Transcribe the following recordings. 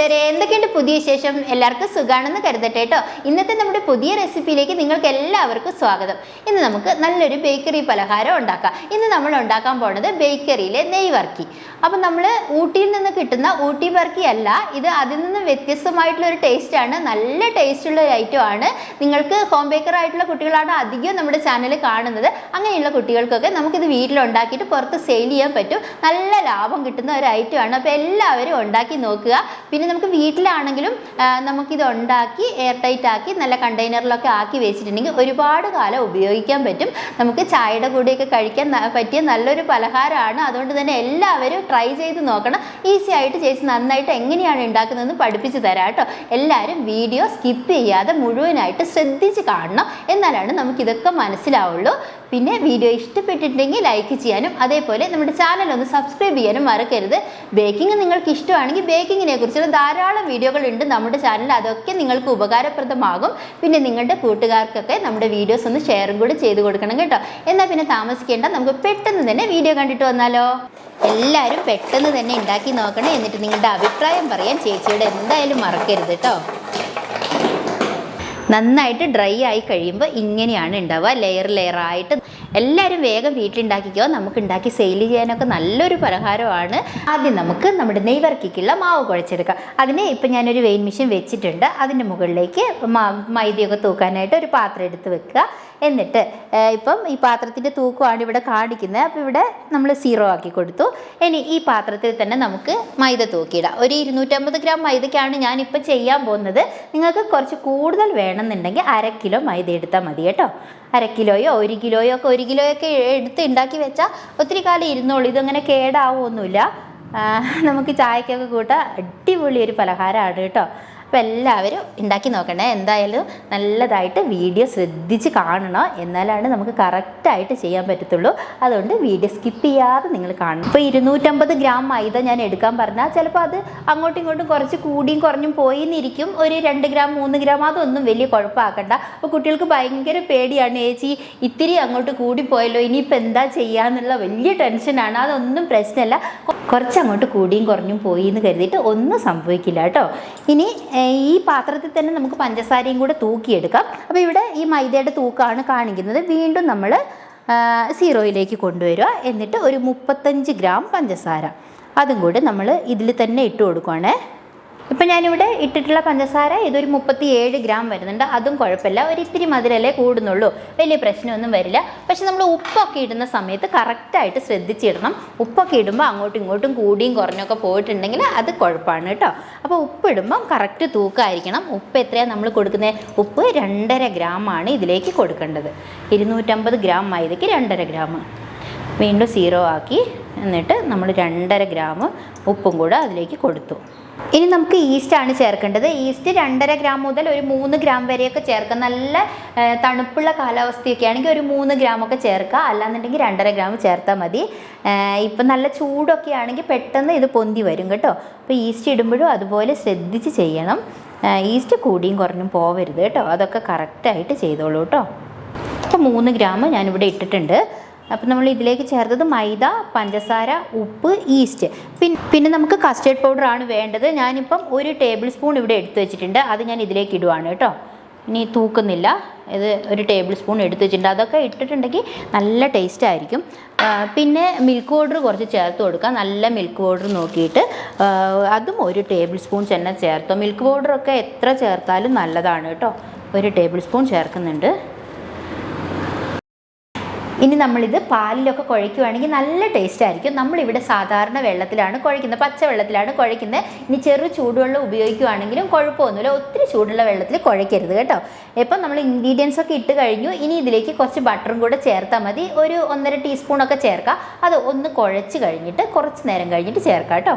കൂട്ടുകാരെ എന്തൊക്കെയുണ്ട് പുതിയ വിശേഷം? എല്ലാവർക്കും സുഖാണെന്ന് കരുതട്ടെ കേട്ടോ. ഇന്നത്തെ നമ്മുടെ പുതിയ റെസിപ്പിയിലേക്ക് നിങ്ങൾക്ക് എല്ലാവർക്കും സ്വാഗതം. ഇന്ന് നമുക്ക് നല്ലൊരു ബേക്കറി പലഹാരം ഉണ്ടാക്കാം. ഇന്ന് നമ്മൾ ഉണ്ടാക്കാൻ പോണത് ബേക്കറിയിലെ നെയ് വർക്കി. അപ്പം നമ്മൾ ഊട്ടിയിൽ നിന്ന് കിട്ടുന്ന ഊട്ടി വർക്കി അല്ല ഇത് അതിൽ നിന്ന് വ്യത്യസ്തമായിട്ടുള്ള ഒരു ടേസ്റ്റാണ് നല്ല ടേസ്റ്റുള്ള ഒരു ഐറ്റം ആണ്. നിങ്ങൾക്ക് ഹോം ബേക്കർ ആയിട്ടുള്ള കുട്ടികളാണ് അധികം നമ്മുടെ ചാനൽ കാണുന്നത്. അങ്ങനെയുള്ള കുട്ടികൾക്കൊക്കെ നമുക്കിത് വീട്ടിലുണ്ടാക്കിയിട്ട് പുറത്ത് സെയിൽ ചെയ്യാൻ പറ്റും. നല്ല ലാഭം കിട്ടുന്ന ഒരു ഐറ്റം ആണ്. അപ്പോൾ എല്ലാവരും ഉണ്ടാക്കി നോക്കുക. പിന്നെ നമുക്ക് വീട്ടിലാണെങ്കിലും നമുക്കിത് ഉണ്ടാക്കി എയർ ടൈറ്റ് ആക്കി നല്ല കണ്ടെയ്നറിലൊക്കെ ആക്കി വെച്ചിട്ടുണ്ടെങ്കിൽ ഒരുപാട് കാലം ഉപയോഗിക്കാൻ പറ്റും. നമുക്ക് ചായയുടെ കൂടെയൊക്കെ കഴിക്കാൻ പറ്റിയ നല്ലൊരു പലഹാരമാണ്. അതുകൊണ്ട് തന്നെ എല്ലാവരും ട്രൈ ചെയ്ത് നോക്കണം. ഈസി ആയിട്ട് ചേച്ചി നന്നായിട്ട് എങ്ങനെയാണ് ഉണ്ടാക്കുന്നതെന്ന് പഠിപ്പിച്ചു തരാം കേട്ടോ. എല്ലാവരും വീഡിയോ സ്കിപ്പ് ചെയ്യാതെ മുഴുവനായിട്ട് ശ്രദ്ധിച്ച് കാണണം. എന്നാലാണ് നമുക്കിതൊക്കെ മനസ്സിലാവുള്ളൂ. പിന്നെ വീഡിയോ ഇഷ്ടപ്പെട്ടിട്ടുണ്ടെങ്കിൽ ലൈക്ക് ചെയ്യാനും അതേപോലെ നമ്മുടെ ചാനൽ ഒന്ന് സബ്സ്ക്രൈബ് ചെയ്യാനും മറക്കരുത്. ബേക്കിംഗ് നിങ്ങൾക്ക് ഇഷ്ടമാണെങ്കിൽ ബേക്കിങ്ങിനെ കുറിച്ചുള്ള ധാരാളം വീഡിയോകൾ ഉണ്ട് നമ്മുടെ ചാനലിൽ അതൊക്കെ നിങ്ങൾക്ക് ഉപകാരപ്രദമാകും. പിന്നെ നിങ്ങളുടെ കൂട്ടുകാർക്കൊക്കെ നമ്മുടെ വീഡിയോസ് ഒന്ന് ഷെയറും കൂടി ചെയ്ത് കൊടുക്കണം കേട്ടോ. എന്നാൽ പിന്നെ താമസിക്കേണ്ട നമുക്ക് പെട്ടെന്ന് തന്നെ വീഡിയോ കണ്ടിട്ട് വന്നാലോ? എല്ലാവരും പെട്ടെന്ന് തന്നെ ഉണ്ടാക്കി നോക്കണം എന്നിട്ട് നിങ്ങളുടെ അഭിപ്രായം പറയാൻ ചേച്ചിയോട് എന്തായാലും മറക്കരുത് കേട്ടോ. നന്നായിട്ട് ഡ്രൈ ആയി കഴിയുമ്പോൾ ഇങ്ങനെയാണ് ഉണ്ടാവുക ലെയർ ലെയർ ആയിട്ട് എല്ലാവരും വേഗം വീട്ടിലുണ്ടാക്കിക്കോ. നമുക്ക് ഉണ്ടാക്കി സെയിൽ ചെയ്യാനൊക്കെ നല്ലൊരു പലഹാരമാണ്. ആദ്യം നമുക്ക് നമ്മുടെ നെയ്വർക്കിക്കുള്ള മാവ് കുഴച്ചെടുക്കാം. അതിന് ഇപ്പം ഞാനൊരു വെയിൻ മെഷീൻ വെച്ചിട്ടുണ്ട്. അതിന്റെ മുകളിലേക്ക് മൈദയൊക്കെ തൂക്കാനായിട്ട് ഒരു പാത്രം എടുത്ത് വെക്കുക. എന്നിട്ട് ഇപ്പം ഈ പാത്രത്തിന്റെ തൂക്കമാണ് ഇവിടെ കാണിക്കുന്നത്. അപ്പോൾ ഇവിടെ നമ്മൾ സീറോ ആക്കി കൊടുത്തു. ഇനി ഈ പാത്രത്തിൽ തന്നെ നമുക്ക് മൈദ തൂക്കിയിടാം. ഒരു ഇരുന്നൂറ്റമ്പത് ഗ്രാം മൈദയ്ക്കാണ് ഞാനിപ്പോൾ ചെയ്യാൻ പോകുന്നത്. നിങ്ങൾക്ക് കുറച്ച് കൂടുതൽ വേണമെന്നുണ്ടെങ്കിൽ അര കിലോ മൈദ എടുത്താൽ മതി കേട്ടോ. അര കിലോയോ ഒരു കിലോയോ ഒക്കെ ഒരു കിലോയൊക്കെ എടുത്ത് ഉണ്ടാക്കി വെച്ചാൽ ഒത്തിരി കാലം ഇരുന്നോളൂ. ഇതങ്ങനെ കേടാവുമൊന്നുമില്ല നമുക്ക് ചായക്കൊക്കെ കൂട്ടാം അടിപൊളി ഒരു പലഹാരമാണ് കേട്ടോ. അപ്പോൾ എല്ലാവരും ഉണ്ടാക്കി നോക്കണേ. എന്തായാലും നല്ലതായിട്ട് വീഡിയോ ശ്രദ്ധിച്ച് കാണണം. എന്നാലാണ് നമുക്ക് കറക്റ്റായിട്ട് ചെയ്യാൻ പറ്റത്തുള്ളൂ. അതുകൊണ്ട് വീഡിയോ സ്കിപ്പ് ചെയ്യാതെ നിങ്ങൾ കാണണം. ഇപ്പോൾ ഇരുന്നൂറ്റമ്പത് ഗ്രാം മൈദ ഞാൻ എടുക്കാൻ പറഞ്ഞാൽ ചിലപ്പോൾ അത് അങ്ങോട്ടും ഇങ്ങോട്ടും കുറച്ച് കൂടിയും കുറഞ്ഞും പോയി എന്നിരിക്കും ഒരു രണ്ട് ഗ്രാം മൂന്ന് ഗ്രാം അതൊന്നും വലിയ കുഴപ്പമാക്കണ്ട. അപ്പോൾ കുട്ടികൾക്ക് ഭയങ്കര പേടിയാണ്. ചേച്ചി ഇത്തിരി അങ്ങോട്ട് കൂടിപ്പോയല്ലോ ഇനിയിപ്പോൾ എന്താ ചെയ്യാന്നുള്ള വലിയ ടെൻഷനാണ് അതൊന്നും പ്രശ്നമല്ല കുറച്ച് അങ്ങോട്ട് കൂടിയും കുറഞ്ഞും പോയി എന്ന് കരുതിയിട്ട് ഒന്നും സംഭവിക്കില്ല കേട്ടോ. ഇനി ഈ പാത്രത്തിൽ തന്നെ നമുക്ക് പഞ്ചസാരയും കൂടെ തൂക്കിയെടുക്കാം. അപ്പോൾ ഇവിടെ ഈ മൈദയുടെ തൂക്കമാണ് കാണിക്കുന്നത്. വീണ്ടും നമ്മൾ സീറോയിലേക്ക് കൊണ്ടുവരിക. എന്നിട്ട് ഒരു മുപ്പത്തഞ്ച് ഗ്രാം പഞ്ചസാര. അതും കൂടെ നമ്മൾ ഇതിൽ തന്നെ ഇട്ട് കൊടുക്കുവാണേ. ഇപ്പം ഞാനിവിടെ ഇട്ടിട്ടുള്ള പഞ്ചസാര ഇതൊരു മുപ്പത്തി ഏഴ് ഗ്രാം വരുന്നുണ്ട്. അതും കുഴപ്പമില്ല. ഒരു ഇത്തിരി മധുരല്ലേ കൂടുന്നുള്ളൂ. വലിയ പ്രശ്നമൊന്നും വരില്ല. പക്ഷെ നമ്മൾ ഉപ്പൊക്കെ ഇടുന്ന സമയത്ത് കറക്റ്റായിട്ട് ശ്രദ്ധിച്ചിടണം. ഉപ്പൊക്കെ ഇടുമ്പോൾ അങ്ങോട്ടും ഇങ്ങോട്ടും കൂടിയും കുറഞ്ഞൊക്കെ പോയിട്ടുണ്ടെങ്കിൽ അത് കുഴപ്പമാണ് കേട്ടോ. അപ്പോൾ ഉപ്പ് ഇടുമ്പം കറക്റ്റ് തൂക്കമായിരിക്കണം ഉപ്പ് എത്രയാണ് നമ്മൾ കൊടുക്കുന്നത് ഉപ്പ് രണ്ടര ഗ്രാമാണ് ഇതിലേക്ക് കൊടുക്കേണ്ടത്. ഇരുന്നൂറ്റമ്പത് ഗ്രാം മൈദയ്ക്ക് രണ്ടര ഗ്രാം. വീണ്ടും സീറോ ആക്കി എന്നിട്ട് നമ്മൾ രണ്ടര ഗ്രാം ഉപ്പും കൂടെ അതിലേക്ക് കൊടുത്തു. ഇനി നമുക്ക് ഈസ്റ്റ് ആണ് ചേർക്കേണ്ടത്. ഈസ്റ്റ് രണ്ടര ഗ്രാം മുതൽ ഒരു മൂന്ന് ഗ്രാം വരെയൊക്കെ ചേർക്കുക. നല്ല തണുപ്പുള്ള കാലാവസ്ഥയൊക്കെ ആണെങ്കിൽ ഒരു മൂന്ന് ഗ്രാമൊക്കെ ചേർക്കുക. അല്ലാന്നുണ്ടെങ്കിൽ രണ്ടര ഗ്രാം ചേർത്താൽ മതി. ഇപ്പം നല്ല ചൂടൊക്കെ ആണെങ്കിൽ പെട്ടെന്ന് ഇത് പൊന്തി വരും കേട്ടോ. അപ്പോൾ ഈസ്റ്റ് ഇടുമ്പോഴും അതുപോലെ ശ്രദ്ധിച്ച് ചെയ്യണം. ഈസ്റ്റ് കൂടിയും കുറഞ്ഞും പോവരുത് കേട്ടോ. അതൊക്കെ കറക്റ്റായിട്ട് ചെയ്തോളൂ കേട്ടോ. അപ്പോൾ മൂന്ന് ഗ്രാം ഞാനിവിടെ ഇട്ടിട്ടുണ്ട്. അപ്പോൾ നമ്മൾ ഇതിലേക്ക് ചേർത്തത് മൈദ പഞ്ചസാര ഉപ്പ് ഈസ്റ്റ് പിന്നെ പിന്നെ നമുക്ക് കസ്റ്റേർഡ് പൗഡർ ആണ് വേണ്ടത്. ഞാനിപ്പം ഒരു ടേബിൾ സ്പൂൺ ഇവിടെ എടുത്തു വെച്ചിട്ടുണ്ട്. അത് ഞാൻ ഇതിലേക്ക് ഇടുവാണ് കേട്ടോ. ഇനി തൂക്കുന്നില്ല. ഇത് ഒരു ടേബിൾ സ്പൂൺ എടുത്ത് വെച്ചിട്ടുണ്ട്. അതൊക്കെ ഇട്ടിട്ടുണ്ടെങ്കിൽ നല്ല ടേസ്റ്റ് ആയിരിക്കും. പിന്നെ മിൽക്ക് പൗഡർ കുറച്ച് ചേർത്ത് കൊടുക്കുക നല്ല മിൽക്ക് പൗഡർ നോക്കിയിട്ട്. അതും ഒരു ടേബിൾ സ്പൂൺ തന്നെ ചേർത്തോ. മിൽക്ക് പൗഡറൊക്കെ എത്ര ചേർത്താലും നല്ലതാണ് കേട്ടോ. ഒരു ടേബിൾ സ്പൂൺ ചേർക്കുന്നുണ്ട്. ഇനി നമ്മളിത് പാലിലൊക്കെ കുഴയ്ക്കുവാണെങ്കിൽ നല്ല ടേസ്റ്റ് ആയിരിക്കും. നമ്മളിവിടെ സാധാരണ വെള്ളത്തിലാണ് കുഴയ്ക്കുന്നത്. പച്ച വെള്ളത്തിലാണ് കുഴയ്ക്കുന്നത്. ഇനി ചെറു ചൂടുവെള്ളം ഉപയോഗിക്കുകയാണെങ്കിലും കുഴപ്പമൊന്നുമില്ല. ഒത്തിരി ചൂടുള്ള വെള്ളത്തിൽ കുഴയ്ക്കരുത് കേട്ടോ. ഇപ്പം നമ്മൾ ഇൻഗ്രീഡിയൻസ് ഒക്കെ ഇട്ട് കഴിഞ്ഞു. ഇനി ഇതിലേക്ക് കുറച്ച് ബട്ടറും കൂടെ ചേർത്താൽ മതി. ഒരു ഒന്നര ടീസ്പൂണൊക്കെ ചേർക്കാം. അത് ഒന്ന് കുഴച്ച് കഴിഞ്ഞിട്ട് കുറച്ച് നേരം കഴിഞ്ഞിട്ട് ചേർക്കാം കേട്ടോ.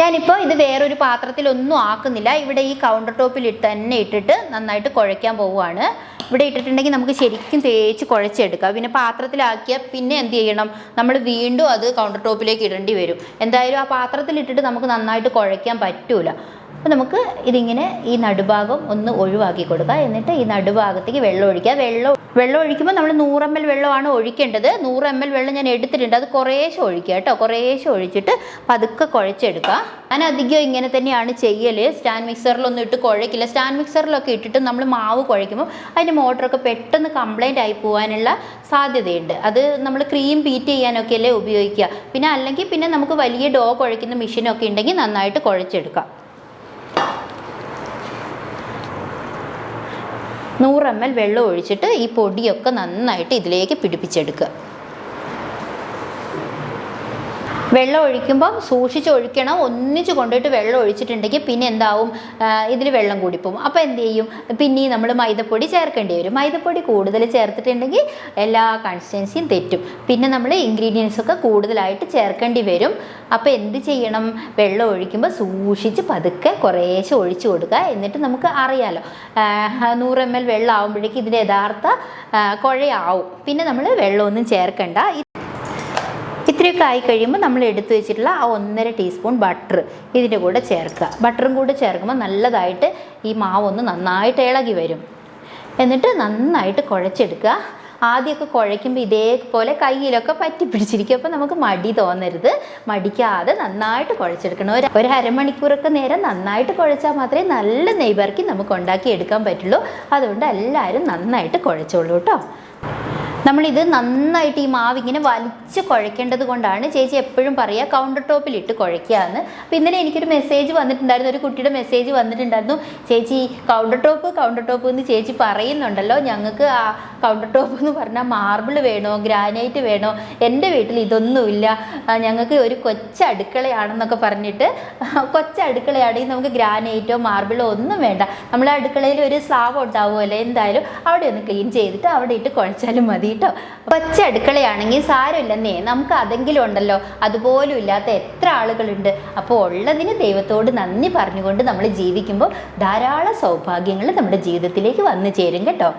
ഞാനിപ്പോൾ ഇത് വേറൊരു പാത്രത്തിലൊന്നും ആക്കുന്നില്ല. ഇവിടെ ഈ കൗണ്ടർ ടോപ്പിൽ തന്നെ ഇട്ടിട്ട് നന്നായിട്ട് കുഴയ്ക്കാൻ പോവുകയാണ്. ഇവിടെ ഇട്ടിട്ടുണ്ടെങ്കിൽ നമുക്ക് ശരിക്കും തേച്ച് കുഴച്ചെടുക്കാം. പിന്നെ പാത്രത്തിലാക്കിയാൽ പിന്നെ എന്ത് ചെയ്യണം? നമ്മൾ വീണ്ടും അത് കൗണ്ടർ ടോപ്പിലേക്ക് ഇടേണ്ടി വരും. എന്തായാലും ആ പാത്രത്തിലിട്ടിട്ട് നമുക്ക് നന്നായിട്ട് കുഴയ്ക്കാൻ പറ്റൂല. അപ്പോൾ നമുക്ക് ഇതിങ്ങനെ ഈ നടുഭാഗം ഒന്ന് ഒഴിവാക്കി കൊടുക്കുക എന്നിട്ട് ഈ നടുഭാഗത്തേക്ക് വെള്ളം ഒഴിക്കുക. വെള്ളം വെള്ളം ഒഴിക്കുമ്പോൾ നമ്മൾ നൂറ് എം എൽ വെള്ളമാണ് ഒഴിക്കേണ്ടത്. നൂറ് എം എൽ വെള്ളം ഞാൻ എടുത്തിട്ടുണ്ട്. അത് കുറേശ്ശെ ഒഴിക്കുക കേട്ടോ. കുറേശ്ശെ ഒഴിച്ചിട്ട് പതുക്കെ കുഴച്ചെടുക്കുക. ഞാൻ അധികം ഇങ്ങനെ തന്നെയാണ് ചെയ്യൽ സ്റ്റാൻഡ് മിക്സറിലൊന്നും ഇട്ട് കുഴക്കില്ല സ്റ്റാൻഡ് മിക്സറിലൊക്കെ ഇട്ടിട്ട് നമ്മൾ മാവ് കുഴയ്ക്കുമ്പോൾ അതിന്റെ മോട്ടറൊക്കെ പെട്ടെന്ന് കംപ്ലൈന്റ് ആയി പോകാനുള്ള സാധ്യതയുണ്ട്. അത് നമ്മൾ ക്രീം ബീറ്റ് ചെയ്യാനൊക്കെ അല്ലേ ഉപയോഗിക്കുക. പിന്നെ അല്ലെങ്കിൽ പിന്നെ നമുക്ക് വലിയ ഡോ കുഴയ്ക്കുന്ന മെഷീനൊക്കെ ഉണ്ടെങ്കിൽ നന്നായിട്ട് കുഴച്ചെടുക്കാം. നൂറ് എം എൽ വെള്ളം ഒഴിച്ചിട്ട് ഈ പൊടിയൊക്കെ നന്നായിട്ട് ഇതിലേക്ക് പിടിപ്പിച്ചെടുക്കുക. വെള്ളം ഒഴിക്കുമ്പം സൂക്ഷിച്ച് ഒഴിക്കണം. ഒന്നിച്ച് കൊണ്ടുപോയിട്ട് വെള്ളം ഒഴിച്ചിട്ടുണ്ടെങ്കിൽ പിന്നെ എന്താവും? ഇതിൽ വെള്ളം കൂടിപ്പോവും. അപ്പോൾ എന്ത് ചെയ്യും? പിന്നെയും നമ്മൾ മൈദപ്പൊടി ചേർക്കേണ്ടി വരും. മൈദപ്പൊടി കൂടുതൽ ചേർത്തിട്ടുണ്ടെങ്കിൽ എല്ലാ കൺസിസ്റ്റൻസിയും തെറ്റും. പിന്നെ നമ്മൾ ഇൻഗ്രീഡിയൻസൊക്കെ കൂടുതലായിട്ട് ചേർക്കേണ്ടി വരും. അപ്പോൾ എന്ത് ചെയ്യണം? വെള്ളം ഒഴിക്കുമ്പോൾ സൂക്ഷിച്ച് പതുക്കെ കുറേശ്ശെ ഒഴിച്ചു കൊടുക്കുക എന്നിട്ട് നമുക്ക് അറിയാലോ. നൂറ് എം എൽ വെള്ളം ആകുമ്പോഴേക്കും ഇതിന്റെ യഥാർത്ഥ കുഴയാവും. പിന്നെ നമ്മൾ വെള്ളമൊന്നും ചേർക്കണ്ട. ഇത്രയൊക്കെ ആയി കഴിയുമ്പോൾ നമ്മൾ എടുത്തു വെച്ചിട്ടുള്ള ആ ഒന്നര ടീസ്പൂൺ ബട്ടർ ഇതിന്റെ കൂടെ ചേർക്കുക. ബട്ടറും കൂടെ ചേർക്കുമ്പോൾ നല്ലതായിട്ട് ഈ മാവൊന്ന് നന്നായിട്ട് ഇളകി വരും. എന്നിട്ട് നന്നായിട്ട് കുഴച്ചെടുക്കുക. ആദ്യമൊക്കെ കുഴയ്ക്കുമ്പോൾ ഇതേപോലെ കയ്യിലൊക്കെ പറ്റി പിടിച്ചിരിക്കും. അപ്പോൾ നമുക്ക് മടി തോന്നരുത്. മടിക്കാതെ നന്നായിട്ട് കുഴച്ചെടുക്കണം. ഒരു ഒരു അരമണിക്കൂറൊക്കെ നേരം നന്നായിട്ട് കുഴച്ചാൽ മാത്രമേ നല്ല നെയ്ബർക്കി നമുക്ക് ഉണ്ടാക്കി എടുക്കാൻ പറ്റുള്ളൂ. അതുകൊണ്ട് എല്ലാവരും നന്നായിട്ട് കുഴച്ചോളൂ കേട്ടോ. നമ്മളിത് നന്നായിട്ട് ഈ മാവ് ഇങ്ങനെ വലിച്ച് കുഴക്കേണ്ടത് കൊണ്ടാണ് ചേച്ചി എപ്പോഴും പറയുക കൗണ്ടർ ടോപ്പിൽ ഇട്ട് കുഴയ്ക്കുക എന്ന് ഇന്നലെ എനിക്കൊരു മെസ്സേജ് വന്നിട്ടുണ്ടായിരുന്നു ഒരു കുട്ടിയുടെ മെസ്സേജ് വന്നിട്ടുണ്ടായിരുന്നു. ചേച്ചി കൗണ്ടർ ടോപ്പ് കൗണ്ടർ ടോപ്പ് എന്ന് ചേച്ചി പറയുന്നുണ്ടല്ലോ ഞങ്ങൾക്ക് ആ കൗണ്ടർ ടോപ്പ് എന്ന് പറഞ്ഞാൽ മാർബിൾ വേണോ ഗ്രാനൈറ്റ് വേണോ? എന്റെ വീട്ടിൽ ഇതൊന്നുമില്ല. ഞങ്ങൾക്ക് ഒരു കൊച്ചടുക്കളയാണെന്നൊക്കെ പറഞ്ഞിട്ട് കൊച്ചടുക്കളയാണെങ്കിൽ നമുക്ക് ഗ്രാനൈറ്റോ മാർബിളോ ഒന്നും വേണ്ട. നമ്മളെ അടുക്കളയിൽ ഒരു സ്ലാബ് ഉണ്ടാവുമല്ലോ എന്തായാലും അവിടെ ഒന്ന് ക്ലീൻ ചെയ്തിട്ട് അവിടെ ഇട്ട് കുഴച്ചാലും മതി. കേട്ടോ പച്ച അടുക്കളയാണെങ്കിൽ സാരമില്ലെന്നേ. നമുക്ക് അതെങ്കിലും ഉണ്ടല്ലോ. അതുപോലും ഇല്ലാത്ത എത്ര ആളുകളുണ്ട്. അപ്പോൾ ഉള്ളതിന് ദൈവത്തോട് നന്ദി പറഞ്ഞുകൊണ്ട് നമ്മൾ ജീവിക്കുമ്പോൾ ധാരാളം സൗഭാഗ്യങ്ങൾ നമ്മുടെ ജീവിതത്തിലേക്ക് വന്നു ചേരും കേട്ടോ.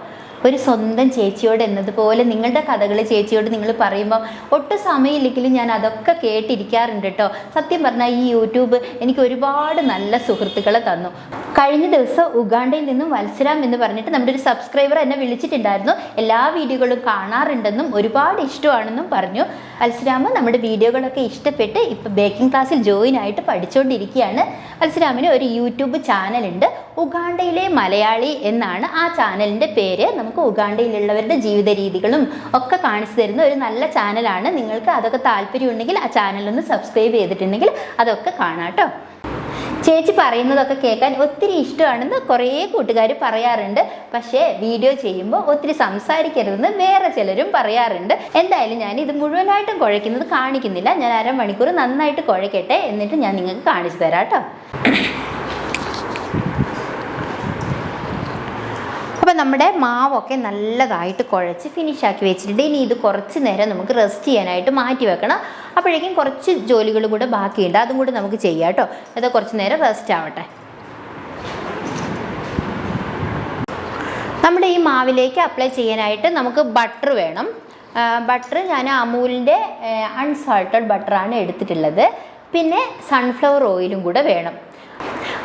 ഒരു സ്വന്തം ചേച്ചിയോട് എന്നതുപോലെ നിങ്ങളുടെ കഥകൾ ചേച്ചിയോട് നിങ്ങൾ പറയുമ്പോൾ ഒട്ടും സമയമില്ലെങ്കിലും ഞാൻ അതൊക്കെ കേട്ടിരിക്കാറുണ്ട് കേട്ടോ. സത്യം പറഞ്ഞാൽ ഈ യൂട്യൂബ് എനിക്ക് ഒരുപാട് നല്ല സുഹൃത്തുക്കളെ തന്നു. കഴിഞ്ഞ ദിവസം ഉഗാണ്ടയിൽ നിന്നും വത്സരാം എന്ന് പറഞ്ഞിട്ട് നമ്മുടെ ഒരു സബ്സ്ക്രൈബർ എന്നെ വിളിച്ചിട്ടുണ്ടായിരുന്നു. എല്ലാ വീഡിയോകളും കാണാറുണ്ടെന്നും ഒരുപാട് ഇഷ്ടമാണെന്നും പറഞ്ഞു. വത്സരാമ നമ്മുടെ വീഡിയോകളൊക്കെ ഇഷ്ടപ്പെട്ട് ഇപ്പോൾ ബേക്കിംഗ് ക്ലാസ്സിൽ ജോയിൻ ആയിട്ട് പഠിച്ചുകൊണ്ടിരിക്കുകയാണ് വത്സരാമിന് ഒരു യൂട്യൂബ് ചാനലുണ്ട് ഉഗാണ്ടയിലെ മലയാളി എന്നാണ് ആ ചാനലിന്റെ പേര്. നമുക്ക് ഉഗാണ്ടയിലുള്ളവരുടെ ജീവിത രീതികളും ഒക്കെ കാണിച്ചു തരുന്ന ഒരു നല്ല ചാനലാണ്. നിങ്ങൾക്ക് അതൊക്കെ താല്പര്യമുണ്ടെങ്കിൽ ആ ചാനലൊന്ന് സബ്സ്ക്രൈബ് ചെയ്തിട്ടുണ്ടെങ്കിൽ അതൊക്കെ കാണാട്ടോ ചേച്ചി പറയുന്നതൊക്കെ കേൾക്കാൻ ഒത്തിരി ഇഷ്ടമാണെന്ന് കുറേ കൂട്ടുകാർ പറയാറുണ്ട്. പക്ഷേ വീഡിയോ ചെയ്യുമ്പോൾ ഒത്തിരി സംസാരിക്കരുതെന്ന് വേറെ ചിലരും പറയാറുണ്ട്. എന്തായാലും ഞാൻ ഇത് മുഴുവനായിട്ടും കുഴയ്ക്കുന്നത് കാണിക്കുന്നില്ല. ഞാൻ അരമണിക്കൂർ നന്നായിട്ട് കുഴയ്ക്കട്ടെ എന്നിട്ട് ഞാൻ നിങ്ങൾക്ക് കാണിച്ചു തരാം കേട്ടോ. നമ്മുടെ മാവൊക്കെ നല്ലതായിട്ട് കുഴച്ച് ഫിനിഷ് ആക്കി വെച്ചിട്ടുണ്ട്. ഇനി ഇത് കുറച്ച് നേരം നമുക്ക് റെസ്റ്റ് ചെയ്യാനായിട്ട് മാറ്റി വെക്കണം. അപ്പോഴേക്കും കുറച്ച് ജോലികൾ കൂടെ ബാക്കിയുണ്ട്. അതും കൂടെ നമുക്ക് ചെയ്യാം കേട്ടോ. അത് കുറച്ച് നേരം റെസ്റ്റ് ആവട്ടെ. നമ്മുടെ ഈ മാവിലേക്ക് അപ്ലൈ ചെയ്യാനായിട്ട് നമുക്ക് ബട്ടർ വേണം. ബട്ടർ ഞാൻ അമൂലിന്റെ അൺസാൾട്ടഡ് ബട്ടറാണ് എടുത്തിട്ടുള്ളത്. പിന്നെ സൺഫ്ലവർ ഓയിലും കൂടെ വേണം.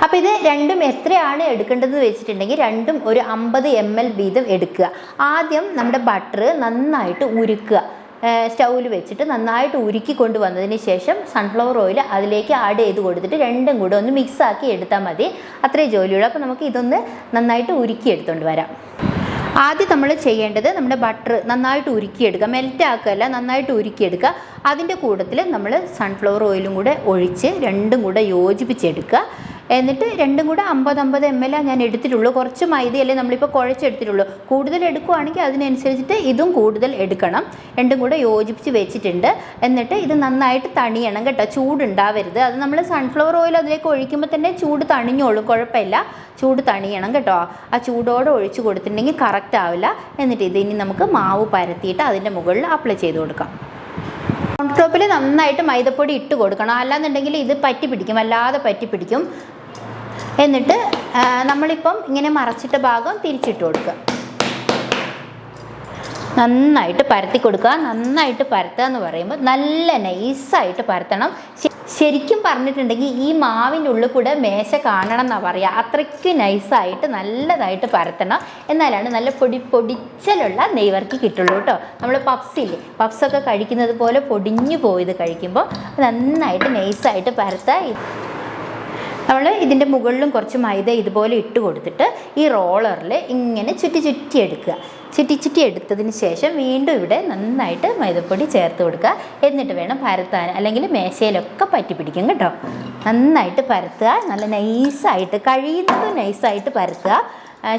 അപ്പോൾ ഇത് രണ്ടും എത്രയാണ് എടുക്കേണ്ടതെന്ന് വെച്ചിട്ടുണ്ടെങ്കിൽ രണ്ടും ഒരു അമ്പത് എം എൽ വീതം എടുക്കുക. ആദ്യം നമ്മുടെ ബട്ടർ നന്നായിട്ട് ഉരുക്കുക. സ്റ്റൗവിൽ വെച്ചിട്ട് നന്നായിട്ട് ഉരുക്കി കൊണ്ടുവന്നതിന് ശേഷം സൺഫ്ലവർ ഓയിൽ അതിലേക്ക് ആഡ് ചെയ്ത് കൊടുത്തിട്ട് രണ്ടും കൂടെ ഒന്ന് മിക്സാക്കി എടുത്താൽ മതി. അത്രേ ജോലിയുള്ളൂ. അപ്പോൾ നമുക്ക് ഇതൊന്ന് നന്നായിട്ട് ഉരുക്കി എടുത്തുകൊണ്ട് വരാം. ആദ്യം നമ്മൾ ചെയ്യേണ്ടത് നമ്മുടെ ബട്ടർ നന്നായിട്ട് ഉരുക്കിയെടുക്കുക. മെൽറ്റ് ആക്കുകയല്ല നന്നായിട്ട് ഉരുക്കിയെടുക്കുക. അതിന്റെ കൂട്ടത്തിൽ നമ്മൾ സൺഫ്ലവർ ഓയിലും കൂടെ ഒഴിച്ച് രണ്ടും കൂടെ യോജിപ്പിച്ചെടുക്കുക. എന്നിട്ട് രണ്ടും കൂടെ അമ്പത് അമ്പത് എം എൽ ഞാൻ എടുത്തിട്ടുള്ളൂ. കുറച്ച് മൈദയല്ലേ നമ്മളിപ്പോൾ കുഴച്ചെടുത്തിട്ടുള്ളൂ. കൂടുതൽ എടുക്കുവാണെങ്കിൽ അതിനനുസരിച്ചിട്ട് ഇതും കൂടുതൽ എടുക്കണം. രണ്ടും കൂടെ യോജിപ്പിച്ച് വെച്ചിട്ടുണ്ട്. എന്നിട്ട് ഇത് നന്നായിട്ട് തണിയണം കേട്ടോ. ചൂടുണ്ടാവരുത്. അത് നമ്മൾ സൺഫ്ലവർ ഓയിൽ അതിലേക്ക് ഒഴിക്കുമ്പോൾ തന്നെ ചൂട് തണിഞ്ഞോളും. കുഴപ്പമില്ല. ചൂട് തണിയണം കേട്ടോ. ആ ചൂടോടെ ഒഴിച്ചു കൊടുത്തിട്ടുണ്ടെങ്കിൽ കറക്റ്റ് ആവില്ല. എന്നിട്ട് ഇത് ഇനി നമുക്ക് മാവ് പരത്തിയിട്ട് അതിന്റെ മുകളിൽ അപ്ലൈ ചെയ്ത് കൊടുക്കാം. കൗണ്ടർ ടോപ്പിൽ നന്നായിട്ട് മൈദപ്പൊടി ഇട്ട് കൊടുക്കണം. അല്ലാന്നുണ്ടെങ്കിൽ ഇത് പറ്റി പിടിക്കും വല്ലാതെ പറ്റി പിടിക്കും എന്നിട്ട് നമ്മളിപ്പം ഇങ്ങനെ മറച്ചിട്ട ഭാഗം തിരിച്ചിട്ട് കൊടുക്കുക നന്നായിട്ട് പരത്തി കൊടുക്കുക നന്നായിട്ട് പരത്തുക എന്ന് പറയുമ്പോൾ നല്ല നൈസായിട്ട് പരത്തണം. ശരിക്കും പറഞ്ഞിട്ടുണ്ടെങ്കിൽ ഈ മാവിന്റെ ഉള്ളിൽ കൂടെ മേശ കാണണം എന്നാണ് പറയുക അത്രയ്ക്ക് നൈസായിട്ട് നല്ലതായിട്ട് പരത്തണം. എന്നാലാണ് നല്ല പൊടി പൊടിച്ചലുള്ള നെയ്വർക്ക് കിട്ടുള്ളൂ കേട്ടോ. നമ്മൾ പപ്സില്ലേ പപ്സൊക്കെ കഴിക്കുന്നത് പോലെ പൊടിഞ്ഞു പോയത് കഴിക്കുമ്പോൾ നന്നായിട്ട് നൈസായിട്ട് പരത്താൻ നമ്മൾ ഇതിന്റെ മുകളിലും കുറച്ച് മൈദ ഇതുപോലെ ഇട്ട് കൊടുത്തിട്ട് ഈ റോളറിൽ ഇങ്ങനെ ചുറ്റി ചുറ്റി എടുക്കുക. ചുറ്റി ചുറ്റി എടുത്തതിന് ശേഷം വീണ്ടും ഇവിടെ നന്നായിട്ട് മൈദപ്പൊടി ചേർത്ത് കൊടുക്കുക. എന്നിട്ട് വേണം പരത്താൻ അല്ലെങ്കിൽ മേശയിലൊക്കെ പറ്റി പിടിക്കും കേട്ടോ. നന്നായിട്ട് പരത്തുക. നല്ല നൈസായിട്ട് കഴിയുന്നത് നൈസായിട്ട് പരത്തുക.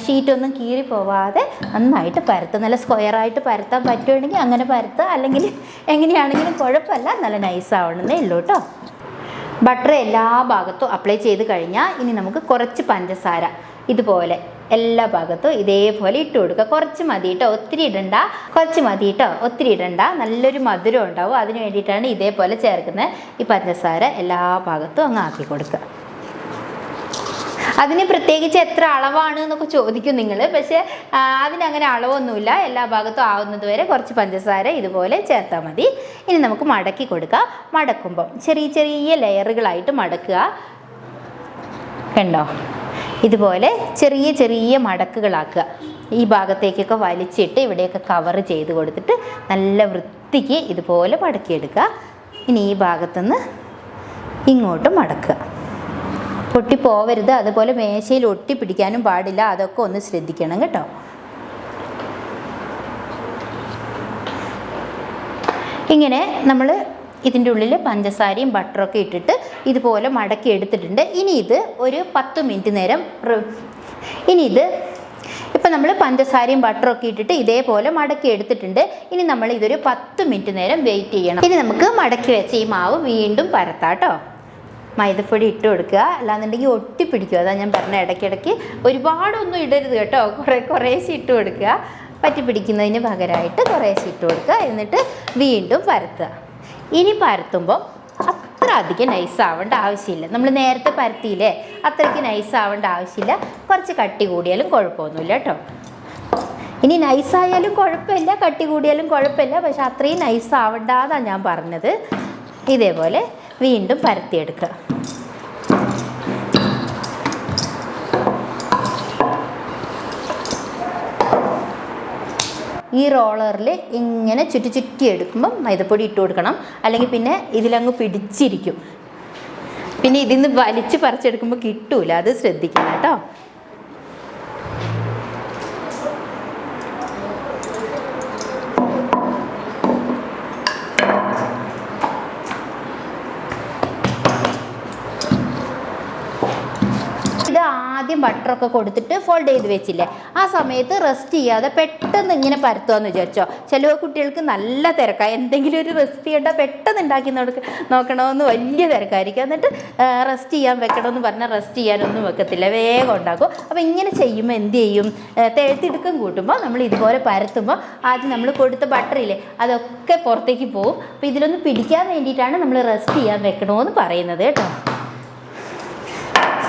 ഷീറ്റൊന്നും കീറി പോവാതെ നന്നായിട്ട് പരത്തുക. നല്ല സ്ക്വയറായിട്ട് പരത്താൻ പറ്റുവാണെങ്കിൽ അങ്ങനെ പരത്തുക. അല്ലെങ്കിൽ എങ്ങനെയാണെങ്കിലും കുഴപ്പമില്ല. നല്ല നൈസാവണമെന്നേ ഉള്ളൂ കേട്ടോ. ബട്ടർ എല്ലാ ഭാഗത്തും അപ്ലൈ ചെയ്ത് കഴിഞ്ഞാൽ ഇനി നമുക്ക് കുറച്ച് പഞ്ചസാര ഇതുപോലെ എല്ലാ ഭാഗത്തും ഇതേപോലെ ഇട്ട് കൊടുക്കുക. കുറച്ച് മതി കേട്ടോ ഒത്തിരി ഇടണ്ട. കുറച്ച് മതി കേട്ടോ ഒത്തിരി ഇടണ്ട. നല്ലൊരു മധുരം ഉണ്ടാവും. അതിന് വേണ്ടിയിട്ടാണ് ഇതേപോലെ ചേർക്കുന്നത്. ഈ പഞ്ചസാര എല്ലാ ഭാഗത്തും അങ്ങ് ആക്കി കൊടുക്കുക. അതിന് പ്രത്യേകിച്ച് എത്ര അളവാണ് എന്നൊക്കെ ചോദിക്കും നിങ്ങൾ. പക്ഷേ അതിനങ്ങനെ അളവൊന്നുമില്ല. എല്ലാ ഭാഗത്തും ആവുന്നത് വരെ കുറച്ച് പഞ്ചസാര ഇതുപോലെ ചേർത്താൽ മതി. ഇനി നമുക്ക് മടക്കി കൊടുക്കാം. മടക്കുമ്പം ചെറിയ ചെറിയ ലെയറുകളായിട്ട് മടക്കുക. കണ്ടോ? ഇതുപോലെ ചെറിയ ചെറിയ മടക്കുകളാക്കുക. ഈ ഭാഗത്തേക്കൊക്കെ വലിച്ചിട്ട് ഇവിടെയൊക്കെ കവർ ചെയ്ത് കൊടുത്തിട്ട് നല്ല വൃത്തിക്ക് ഇതുപോലെ മടക്കിയെടുക്കുക. ഇനി ഈ ഭാഗത്തുനിന്ന് ഇങ്ങോട്ട് മടക്കുക. പൊട്ടിപ്പോവരുത്. അതുപോലെ മേശയിൽ ഒട്ടി പിടിക്കാനും പാടില്ല. അതൊക്കെ ഒന്ന് ശ്രദ്ധിക്കണം കേട്ടോ. ഇങ്ങനെ നമ്മൾ ഇതിന്റെ ഉള്ളിൽ പഞ്ചസാരയും ബട്ടറൊക്കെ ഇട്ടിട്ട് ഇതുപോലെ മടക്കി എടുത്തിട്ടുണ്ട്. ഇനി ഇത് ഒരു പത്ത് മിനിറ്റ് നേരം ഇനി ഇത് ഇപ്പം നമ്മൾ പഞ്ചസാരയും ബട്ടറൊക്കെ ഇട്ടിട്ട് ഇതേപോലെ മടക്കി എടുത്തിട്ടുണ്ട്. ഇനി നമ്മൾ ഇതൊരു പത്ത് മിനിറ്റ് നേരം വെയിറ്റ് ചെയ്യണം. ഇനി നമുക്ക് മടക്കി വെച്ച ഈ മാവ് വീണ്ടും പരത്താം കേട്ടോ. മൈദപ്പൊടി ഇട്ട് കൊടുക്കുക. അല്ലാന്നുണ്ടെങ്കിൽ ഒട്ടിപ്പിടിക്കുക അതാണ് ഞാൻ പറഞ്ഞ ഇടയ്ക്കിടയ്ക്ക് ഒരുപാടൊന്നും ഇടരുത് കേട്ടോ. കുറേ കുറേശ്ശെ ഇട്ട് കൊടുക്കുക. പറ്റി പിടിക്കുന്നതിന് പകരമായിട്ട് കുറേശ്ശെ ഇട്ട് കൊടുക്കുക. എന്നിട്ട് വീണ്ടും പരത്തുക. ഇനി പരത്തുമ്പോൾ അത്ര അധികം നൈസ് ആവേണ്ട ആവശ്യമില്ല. നമ്മൾ നേരത്തെ പരത്തിയില്ലേ? അത്രയ്ക്ക് നൈസ് ആവേണ്ട ആവശ്യമില്ല. കുറച്ച് കട്ടി കൂടിയാലും കുഴപ്പമൊന്നുമില്ല കേട്ടോ. ഇനി നൈസായാലും കുഴപ്പമില്ല. കട്ടി കൂടിയാലും കുഴപ്പമില്ല. പക്ഷെ അത്രയും നൈസ് ആവണ്ടാന്നാണ് ഞാൻ പറഞ്ഞത്. ഇതേപോലെ വീണ്ടും പരത്തിയെടുക്കുക. ഈ റോളറിൽ ഇങ്ങനെ ചുറ്റി ചുറ്റി എടുക്കുമ്പം മൈദപ്പൊടി ഇട്ട് കൊടുക്കണം. അല്ലെങ്കിൽ പിന്നെ ഇതിലങ്ങ് പിടിച്ചിരിക്കും. പിന്നെ ഇതിൽ നിന്ന് വലിച്ച് പറിച്ചെടുക്കുമ്പോൾ കിട്ടൂല. അത് ശ്രദ്ധിക്കണം കേട്ടോ ഇത് ആദ്യം ബട്ടറൊക്കെ കൊടുത്തിട്ട് ഫോൾഡ് ചെയ്ത് വെച്ചില്ലേ? ആ സമയത്ത് റെസ്റ്റ് ചെയ്യാതെ പെട്ടെന്ന് ഇങ്ങനെ പരത്തുകയെന്ന് വിചാരിച്ചോ? ചില കുട്ടികൾക്ക് നല്ല തിരക്കാണ് എന്തെങ്കിലും ഒരു റെസിപ്പി കണ്ടാൽ പെട്ടെന്ന് ഉണ്ടാക്കി നോക്ക് നോക്കണമെന്ന് വലിയ തിരക്കായിരിക്കും. എന്നിട്ട് റെസ്റ്റ് ചെയ്യാൻ വെക്കണമെന്ന് പറഞ്ഞാൽ റെസ്റ്റ് ചെയ്യാനൊന്നും വെക്കത്തില്ല. വേഗം ഉണ്ടാക്കും. അപ്പോൾ ഇങ്ങനെ ചെയ്യുമ്പോൾ എന്ത് ചെയ്യും? തെഴുത്തിടുക്കം കൂട്ടുമ്പോൾ നമ്മൾ ഇതുപോലെ പരത്തുമ്പോൾ ആദ്യം നമ്മൾ കൊടുത്ത ബട്ടറില്ലേ അതൊക്കെ പുറത്തേക്ക് പോകും അപ്പോൾ ഇതിലൊന്ന് പിടിക്കാൻ വേണ്ടിയിട്ടാണ് നമ്മൾ റെസ്റ്റ് ചെയ്യാൻ വെക്കണമെന്ന് പറയുന്നത് കേട്ടോ.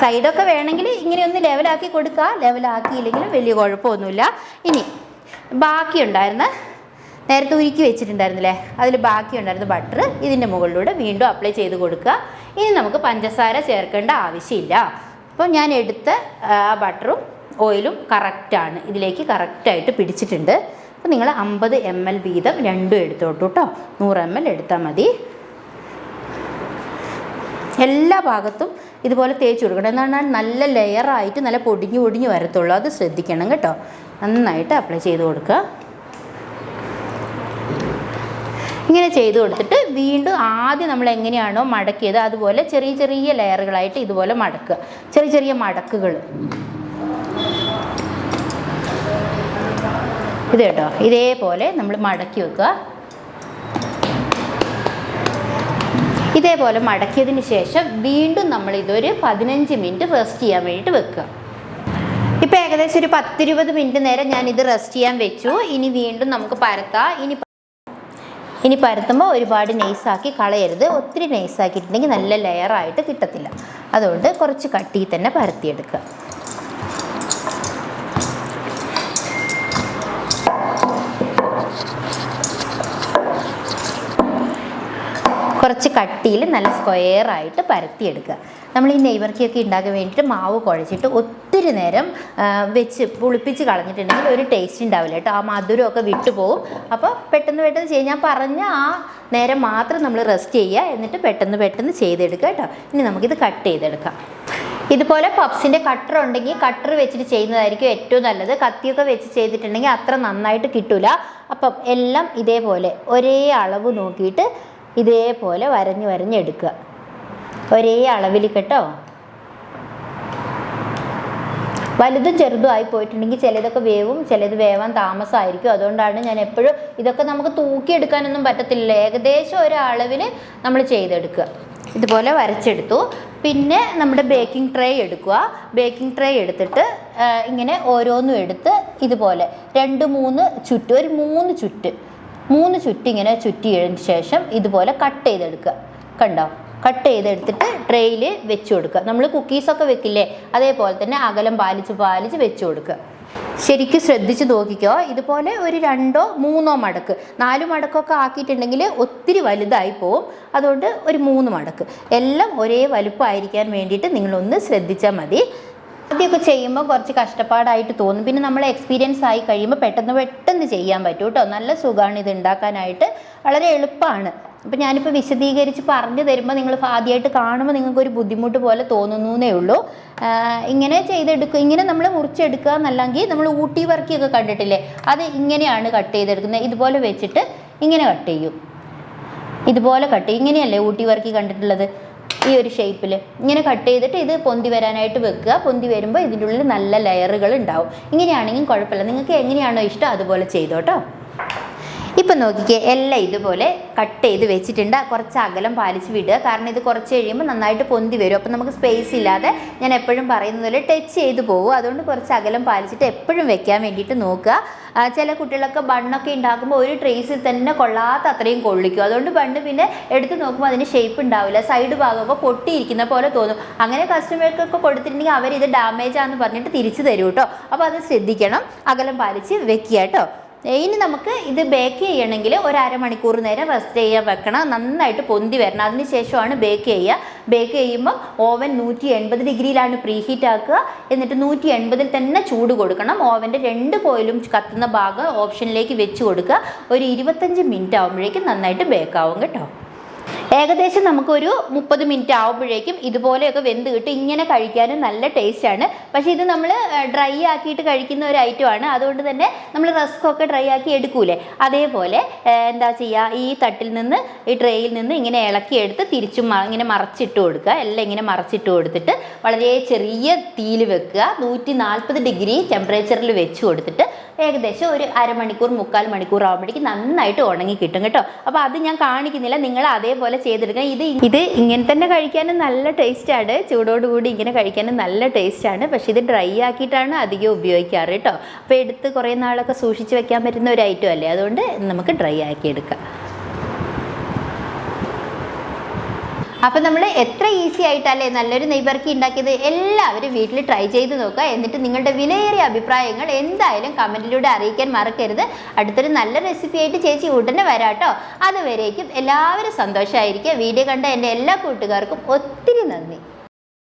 സൈഡൊക്കെ വേണമെങ്കിൽ ഇങ്ങനെ ഒന്ന് ലെവലാക്കി കൊടുക്കുക ലെവലാക്കിയില്ലെങ്കിലും വലിയ കുഴപ്പമൊന്നുമില്ല. ഇനി ബാക്കി ഉണ്ടായിരുന്ന നേരത്തെ ഉരുക്കി വെച്ചിട്ടുണ്ടായിരുന്നില്ലേ? അതിൽ ബാക്കി ഉണ്ടായിരുന്ന ബട്ടർ ഇതിന്റെ മുകളിലൂടെ വീണ്ടും അപ്ലൈ ചെയ്ത് കൊടുക്കുക ഇനി നമുക്ക് പഞ്ചസാര ചേർക്കേണ്ട ആവശ്യമില്ല. അപ്പോൾ ഞാൻ എടുത്ത ആ ബട്ടറും ഓയിലും കറക്റ്റാണ് ഇതിലേക്ക് കറക്റ്റായിട്ട് പിടിച്ചിട്ടുണ്ട്. അപ്പോൾ നിങ്ങൾ അമ്പത് എം എൽ വീതം രണ്ടും എടുത്തോട്ടു കേട്ടോ നൂറ് എം എൽ എടുത്താൽ മതി. എല്ലാ ഭാഗത്തും ഇതുപോലെ തേച്ച് കൊടുക്കണം. എന്നാണ് നല്ല ലെയറായിട്ട് നല്ല പൊടിഞ്ഞു പൊടിഞ്ഞു വരത്തുള്ളൂ. അത് ശ്രദ്ധിക്കണം കേട്ടോ. നന്നായിട്ട് അപ്ലൈ ചെയ്ത് കൊടുക്കുക. ഇങ്ങനെ ചെയ്ത് കൊടുത്തിട്ട് വീണ്ടും ആദ്യം നമ്മൾ എങ്ങനെയാണോ മടക്കിയത് അതുപോലെ ചെറിയ ചെറിയ ലെയറുകളായിട്ട് ഇതുപോലെ മടക്കുക. ചെറിയ ചെറിയ മടക്കുകൾ. ഇത് കേട്ടോ. ഇതേപോലെ നമ്മൾ മടക്കി വെക്കുക. ഇതേപോലെ മടക്കിയതിന് ശേഷം വീണ്ടും നമ്മൾ ഇതൊരു പതിനഞ്ച് മിനിറ്റ് റെസ്റ്റ് ചെയ്യാൻ വേണ്ടിയിട്ട് വെക്കുക. ഇപ്പം ഏകദേശം ഒരു പത്തിരുപത് മിനിറ്റ് നേരം ഞാൻ ഇത് റെസ്റ്റ് ചെയ്യാൻ വെച്ചു. ഇനി വീണ്ടും നമുക്ക് പരത്താം. ഇനി ഇനി പരത്തുമ്പോൾ ഒരുപാട് നൈസാക്കി കളയരുത്. ഒത്തിരി നൈസാക്കിയിട്ടുണ്ടെങ്കിൽ നല്ല ലെയറായിട്ട് കിട്ടത്തില്ല. അതുകൊണ്ട് കുറച്ച് കട്ടിയിൽ തന്നെ പരത്തിയെടുക്കുക. കുറച്ച് കട്ടിയിൽ നല്ല സ്ക്വയർ ആയിട്ട് പരത്തിയെടുക്കുക. നമ്മൾ ഈ നെയ്വർക്കിയൊക്കെ ഉണ്ടാക്കാൻ വേണ്ടിയിട്ട് മാവ് കുഴച്ചിട്ട് ഒത്തിരി നേരം വെച്ച് പുളിപ്പിച്ച് കളഞ്ഞിട്ടുണ്ടെങ്കിൽ ഒരു ടേസ്റ്റ് ഉണ്ടാവില്ല കേട്ടോ. ആ മധുരമൊക്കെ വിട്ടുപോകും. അപ്പോൾ പെട്ടെന്ന് പെട്ടെന്ന് ചെയ്യാൻ ഞാൻ പറഞ്ഞ ആ നേരം മാത്രം നമ്മൾ റെസ്റ്റ് ചെയ്യുക. എന്നിട്ട് പെട്ടെന്ന് പെട്ടെന്ന് ചെയ്തെടുക്കുക കേട്ടോ. ഇനി നമുക്കിത് കട്ട് ചെയ്തെടുക്കാം. ഇതുപോലെ പപ്സിന്റെ കട്ടർ ഉണ്ടെങ്കിൽ കട്ടർ വെച്ചിട്ട് ചെയ്യുന്നതായിരിക്കും ഏറ്റവും നല്ലത്. കത്തിയൊക്കെ വെച്ച് ചെയ്തിട്ടുണ്ടെങ്കിൽ അത്ര നന്നായിട്ട് കിട്ടില്ല അപ്പം എല്ലാം ഇതേപോലെ ഒരേ അളവ് നോക്കിയിട്ട് ഇതേപോലെ വരഞ്ഞ് വരഞ്ഞെടുക്കുക ഒരേ അളവിൽ കേട്ടോ. വലുതും ചെറുതും ആയി പോയിട്ടുണ്ടെങ്കിൽ ചിലതൊക്കെ വേവും ചിലത് വേവാൻ താമസമായിരിക്കും അതുകൊണ്ടാണ് ഞാൻ എപ്പോഴും ഇതൊക്കെ നമുക്ക് തൂക്കിയെടുക്കാനൊന്നും പറ്റത്തില്ല ഏകദേശം ഒരു അളവിൽ നമ്മൾ ചെയ്തെടുക്കുക. ഇതുപോലെ വരച്ചെടുത്തു. പിന്നെ നമ്മുടെ ബേക്കിംഗ് ട്രേ എടുക്കുക. ബേക്കിംഗ് ട്രേ എടുത്തിട്ട് ഇങ്ങനെ ഓരോന്നും എടുത്ത് ഇതുപോലെ രണ്ട് മൂന്ന് ചുറ്റ് ഒരു മൂന്ന് ചുറ്റ് മൂന്ന് ചുറ്റി ഇങ്ങനെ ചുറ്റിയതിന് ശേഷം ഇതുപോലെ കട്ട് ചെയ്തെടുക്കുക. കണ്ടോ? കട്ട് ചെയ്തെടുത്തിട്ട് ട്രേയിൽ വെച്ച് കൊടുക്കുക. നമ്മൾ കുക്കീസൊക്കെ വെക്കില്ലേ? അതേപോലെ തന്നെ അകലം പാലിച്ച് പാലിച്ച് വെച്ച് കൊടുക്കുക. ശരിക്കും ശ്രദ്ധിച്ച് നോക്കിക്കോ. ഇതുപോലെ ഒരു രണ്ടോ മൂന്നോ മടക്ക്. നാല് മടക്കൊക്കെ ആക്കിയിട്ടുണ്ടെങ്കിൽ ഒത്തിരി വലുതായി പോവും. അതുകൊണ്ട് ഒരു മൂന്ന് മടക്ക്. എല്ലാം ഒരേ വലുപ്പമായിരിക്കാൻ വേണ്ടിയിട്ട് നിങ്ങളൊന്ന് ശ്രദ്ധിച്ചാൽ മതി. ആദ്യമൊക്കെ ചെയ്യുമ്പോൾ കുറച്ച് കഷ്ടപ്പാടായിട്ട് തോന്നും. പിന്നെ നമ്മൾ എക്സ്പീരിയൻസ് ആയി കഴിയുമ്പോൾ പെട്ടെന്ന് പെട്ടെന്ന് ചെയ്യാൻ പറ്റും കേട്ടോ നല്ല സുഖമാണ് ഇത് ഉണ്ടാക്കാനായിട്ട് വളരെ എളുപ്പമാണ് അപ്പം ഞാനിപ്പോൾ വിശദീകരിച്ച് പറഞ്ഞു തരുമ്പോൾ നിങ്ങൾ ആദ്യമായിട്ട് കാണുമ്പോൾ നിങ്ങൾക്ക് ഒരു ബുദ്ധിമുട്ട് പോലെ തോന്നുന്നു എന്നേ ഉള്ളൂ ഇങ്ങനെ ചെയ്തെടുക്കുക ഇങ്ങനെ നമ്മൾ മുറിച്ചെടുക്കുക എന്നല്ലെങ്കിൽ നമ്മൾ ഊട്ടി വർക്കിയൊക്കെ കണ്ടിട്ടില്ലേ? അത് ഇങ്ങനെയാണ് കട്ട് ചെയ്തെടുക്കുന്നത്. ഇതുപോലെ വെച്ചിട്ട് ഇങ്ങനെ കട്ട് ചെയ്യും. ഇതുപോലെ കട്ട് ചെയ്യും. ഇങ്ങനെയല്ലേ ഊട്ടി വർക്കി കണ്ടിട്ടുള്ളത്? ഈ ഒരു ഷേപ്പിൽ ഇങ്ങനെ കട്ട് ചെയ്തിട്ട് ഇത് പൊന്തി വരാനായിട്ട് വെക്കുക. പൊന്തി വരുമ്പോൾ ഇതിന്റെ ഉള്ളിൽ നല്ല ലെയറുകൾ ഉണ്ടാവും. ഇങ്ങനെയാണെങ്കിലും കുഴപ്പമില്ല. നിങ്ങൾക്ക് എങ്ങനെയാണോ ഇഷ്ടം അതുപോലെ ചെയ്തോട്ടോ ഇപ്പം നോക്കിക്കേ എല്ലാം ഇതുപോലെ കട്ട് ചെയ്ത് വെച്ചിട്ടുണ്ട്. കുറച്ച് അകലം പാലിച്ച് വിടുക. കാരണം ഇത് കുറച്ച് കഴിയുമ്പോൾ നന്നായിട്ട് പൊന്തി വരും. അപ്പം നമുക്ക് സ്പേസ് ഇല്ലാതെ ഞാൻ എപ്പോഴും പറയുന്നത് പോലെ ടച്ച് ചെയ്ത് പോകും അതുകൊണ്ട് കുറച്ച് അകലം പാലിച്ചിട്ട് എപ്പോഴും വെക്കാൻ വേണ്ടിയിട്ട് നോക്കുക. ചില കുട്ടികളൊക്കെ ബണ്ണൊക്കെ ഉണ്ടാക്കുമ്പോൾ ഒരു ട്രേസിൽ തന്നെ കൊള്ളാത്ത അത്രയും കൊള്ളിക്കും. അതുകൊണ്ട് ബണ്ണ് പിന്നെ എടുത്ത് നോക്കുമ്പോൾ അതിന് ഷേപ്പ് ഉണ്ടാവില്ല. സൈഡ് ഭാഗമൊക്കെ പൊട്ടിയിരിക്കുന്ന പോലെ തോന്നും. അങ്ങനെ കസ്റ്റമർക്കൊക്കെ കൊടുത്തിട്ടുണ്ടെങ്കിൽ അവർ ഇത് ഡാമേജ് ആണെന്ന് പറഞ്ഞിട്ട് തിരിച്ചു തരും കേട്ടോ അപ്പോൾ അത് ശ്രദ്ധിക്കണം. അകലം പാലിച്ച് വെക്കുക കേട്ടോ ഇനി നമുക്ക് ഇത് ബേക്ക് ചെയ്യണമെങ്കിൽ ഒരു അരമണിക്കൂർ നേരം റെസ്റ്റ് ചെയ്യാൻ വെക്കണം. നന്നായിട്ട് പൊന്തി വരണം. അതിന് ശേഷമാണ് ബേക്ക് ചെയ്യുക. ബേക്ക് ചെയ്യുമ്പോൾ ഓവൻ നൂറ്റി എൺപത് ഡിഗ്രിയിലാണ് പ്രീഹീറ്റ് ആക്കുക. എന്നിട്ട് നൂറ്റി എൺപതിൽ തന്നെ ചൂട് കൊടുക്കണം. ഓവന്റെ രണ്ട് കോയിലും കത്തുന്ന ഭാഗം ഓപ്ഷനിലേക്ക് വെച്ച് കൊടുക്കുക. ഒരു ഇരുപത്തഞ്ച് മിനിറ്റ് ആകുമ്പോഴേക്കും നന്നായിട്ട് ബേക്ക് ആവും കേട്ടോ. ഏകദേശം നമുക്കൊരു മുപ്പത് മിനിറ്റ് ആവുമ്പോഴേക്കും ഇതുപോലെയൊക്കെ വെന്ത് കിട്ടും. ഇങ്ങനെ കഴിക്കാനും നല്ല ടേസ്റ്റാണ് പക്ഷേ ഇത് നമ്മൾ ഡ്രൈ ആക്കിയിട്ട് കഴിക്കുന്ന ഒരു ഐറ്റമാണ് അതുകൊണ്ട് തന്നെ നമ്മൾ റസ്ക്കൊക്കെ ഡ്രൈ ആക്കി എടുക്കൂലേ? അതേപോലെ എന്താ ചെയ്യുക ഈ തട്ടിൽ നിന്ന് ഈ ട്രേയിൽ നിന്ന് ഇങ്ങനെ ഇളക്കിയെടുത്ത് തിരിച്ചും മ- ഇങ്ങനെ മറച്ചിട്ട് കൊടുക്കുക. എല്ലാം ഇങ്ങനെ മറച്ചിട്ട് കൊടുത്തിട്ട് വളരെ ചെറിയ തീയിൽ വെക്കുക. നൂറ്റി ഡിഗ്രി ടെമ്പറേച്ചറിൽ വെച്ച് കൊടുത്തിട്ട് ഏകദേശം ഒരു അരമണിക്കൂർ മുക്കാൽ മണിക്കൂർ ആകുമ്പോഴേക്കും നന്നായിട്ട് ഉണങ്ങി കിട്ടും കേട്ടോ. അപ്പോൾ അത് ഞാൻ കാണിക്കുന്നില്ല. നിങ്ങൾ അതേപോലെ ചെയ്തെടുക്കണം ഇത് ഇത് ഇങ്ങനെ തന്നെ കഴിക്കാനും നല്ല ടേസ്റ്റാണ് ചൂടോടുകൂടി ഇങ്ങനെ കഴിക്കാനും നല്ല ടേസ്റ്റാണ് പക്ഷേ ഇത് ഡ്രൈ ആക്കിയിട്ടാണ് അധികം ഉപയോഗിക്കാറ് കേട്ടോ. അപ്പോൾ എടുത്ത് കുറേ നാളൊക്കെ സൂക്ഷിച്ച് വെക്കാൻ പറ്റുന്ന ഒരു ഐറ്റം അല്ലേ? അതുകൊണ്ട് നമുക്ക് ഡ്രൈ ആക്കി എടുക്കാം. അപ്പം നമ്മൾ എത്ര ഈസി ആയിട്ടല്ലേ നല്ലൊരു നെയ്ബർക്കി ഉണ്ടാക്കിയത്? എല്ലാവരും വീട്ടിൽ ട്രൈ ചെയ്ത് നോക്കുക. എന്നിട്ട് നിങ്ങളുടെ വിലയേറിയ അഭിപ്രായങ്ങൾ എന്തായാലും കമന്റിലൂടെ അറിയിക്കാൻ മറക്കരുത്. അടുത്തൊരു നല്ല റെസിപ്പി ആയിട്ട് ചേച്ചി ഉടനെ വരാട്ടോ അതുവരേക്കും എല്ലാവരും സന്തോഷമായിരിക്കുക വീഡിയോ കണ്ട എന്റെ എല്ലാ കൂട്ടുകാർക്കും ഒത്തിരി നന്ദി.